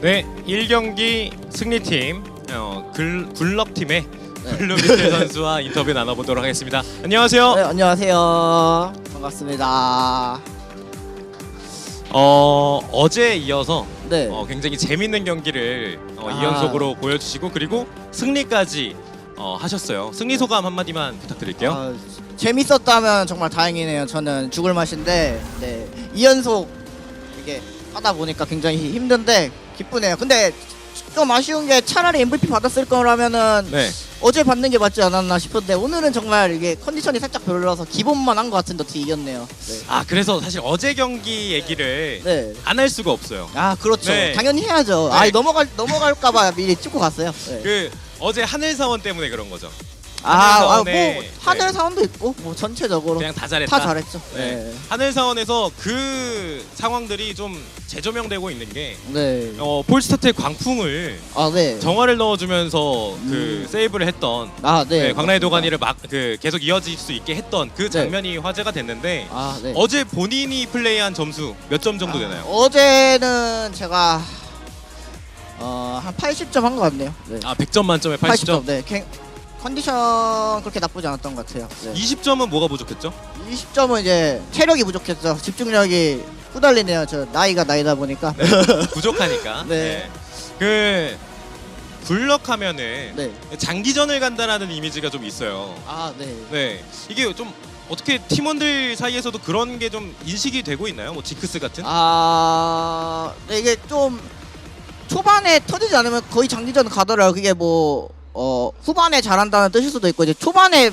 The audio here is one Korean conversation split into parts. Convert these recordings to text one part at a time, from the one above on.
네, 1경기 승리팀 어, 글, 굴럭팀의 네. 블루비틀 선수와 인터뷰 나눠보도록 하겠습니다. 안녕하세요. 네, 안녕하세요. 반갑습니다. 어, 어제 이어서 네. 어, 굉장히 재밌는 경기를 어, 아. 2연속으로 보여주시고 그리고 승리까지 어, 하셨어요. 승리 소감 한마디만 부탁드릴게요. 아, 재밌었다면 정말 다행이네요. 저는 죽을 맛인데 네. 2연속 이게 하다 보니까 굉장히 힘든데 기쁘네요. 근데 좀 아쉬운 게 차라리 MVP 받았을 거라면은 네, 어제 받는 게 맞지 않았나 싶은데 오늘은 정말 이게 컨디션이 살짝 별로라서 기본만 한 것 같은데 어떻게 이겼네요. 네. 아 그래서 사실 어제 경기 얘기를 네. 안 할 수가 없어요. 아 그렇죠. 네. 당연히 해야죠. 네. 아 넘어갈 넘어갈까봐 미리 찍고 갔어요. 네. 그 어제 하늘 사원 때문에 그런 거죠. 아, 아, 뭐 하늘사원의- 하늘 네. 사원도 있고 뭐 전체적으로 그냥 다 잘했다. 다 잘했죠. 네. 네. 하늘 사원에서 그 상황들이 좀 재조명되고 있는 게 네. 어, 폴스타트의 광풍을 아 네. 정화를 넣어주면서 그 음. 세이브를 했던 아 네. 네, 광라의 도가니를 막 그 계속 이어질 수 있게 했던 그 네. 장면이 화제가 됐는데 아 네. 어제 본인이 플레이한 점수 몇 점 정도 되나요? 어제는 제가 어 한 80점 한 것 같네요. 네. 아 100점 만점에 80점. 네. 갱- 컨디션 그렇게 나쁘지 않았던 것 같아요. 네. 20점은 뭐가 부족했죠? 20점은 이제 체력이 부족했죠. 집중력이 후달리네요. 저 나이가 나이다 보니까. 부족하니까. 네. 그 굴럭하면은 네. 장기전을 간다라는 이미지가 좀 있어요. 아 네. 네. 이게 좀 어떻게 팀원들 사이에서도 그런 게 좀 인식이 되고 있나요? 뭐 지크스 같은? 아 네, 이게 좀 초반에 터지지 않으면 거의 장기전 가더라고요. 그게 뭐 어, 후반에 잘한다는 뜻일 수도 있고 이제 초반에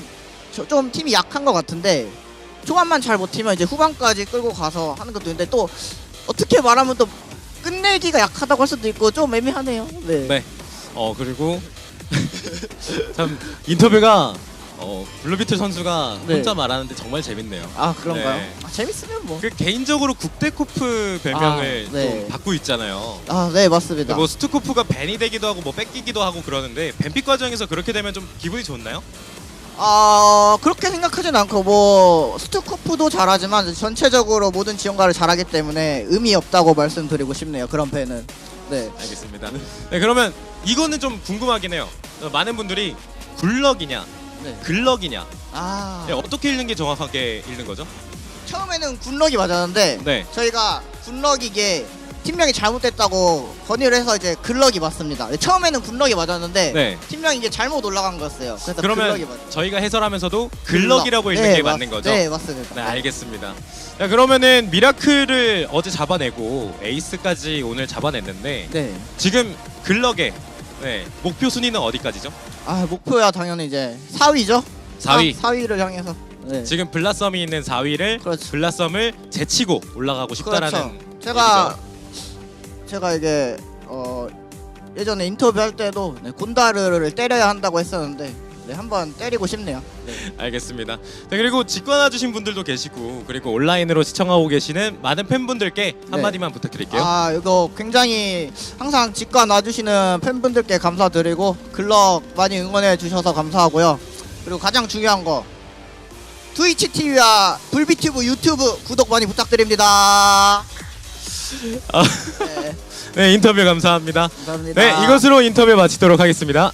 저- 좀 팀이 약한 것 같은데 초반만 잘 버티면 이제 후반까지 끌고 가서 하는 것도 있는데 또 어떻게 말하면 또 끝내기가 약하다고 할 수도 있고 좀 애매하네요. 네. 네. 어 그리고 참 인터뷰가 어 블루비틀 선수가 네. 혼자 말하는데 정말 재밌네요. 아 그런가요? 네. 아, 재밌으면 뭐. 그 개인적으로 국대코프 별명을 아, 네. 좀 받고 있잖아요. 아 네 맞습니다. 뭐 스투코프가 벤이 되기도 하고 뭐 뺏기기도 하고 그러는데 벤픽 과정에서 그렇게 되면 좀 기분이 좋나요? 아 그렇게 생각하진 않고 뭐 스투코프도 잘하지만 전체적으로 모든 지원가를 잘하기 때문에 의미 없다고 말씀드리고 싶네요. 그런 팬은. 네. 알겠습니다. 네 그러면 이거는 좀 궁금하긴 해요. 어, 많은 분들이 굴럭이냐 네. 글럭이냐 아 네, 어떻게 읽는 게 정확하게 읽는 거죠? 처음에는 군럭이 맞았는데 네. 저희가 군럭이게 팀명이 잘못됐다고 건의를 해서 이제 글럭이 맞습니다. 처음에는 군럭이 맞았는데 네. 팀명이 이제 잘못 올라간 거였어요. 그래서 그러면 글럭이 맞. 저희가 해설하면서도 글럭이라고 읽는 네, 게 맞- 맞는 거죠? 네 맞습니다. 네, 알겠습니다. 자, 그러면은 미라클을 어제 잡아내고 에이스까지 오늘 잡아냈는데 네. 지금 글럭의 네, 목표 순위는 어디까지죠? 아 목표야 당연히 이제 4위죠. 4위. 4 위를 향해서. 네. 지금 블라썸이 있는 4위를 그렇죠. 블라썸을 제치고 올라가고 싶다라는 그렇죠. 제가 제가 이게 어 예전에 인터뷰 할 때도 네, 곤다르를 때려야 한다고 했었는데 네, 한번 때리고 싶네요. 알겠습니다. 네, 그리고 직관해 주신 분들도 계시고 그리고 온라인으로 시청하고 계시는 많은 팬분들께 한마디만 부탁드릴게요. 네. 아 이거 굉장히 항상 직관 와주시는 팬분들께 감사드리고 글럭 많이 응원해 주셔서 감사하고요. 그리고 가장 중요한 거 트위치 TV와 불비튜브 유튜브 구독 많이 부탁드립니다. 아. 네, 네, 인터뷰 감사합니다. 감사합니다. 네, 이것으로 인터뷰 마치도록 하겠습니다.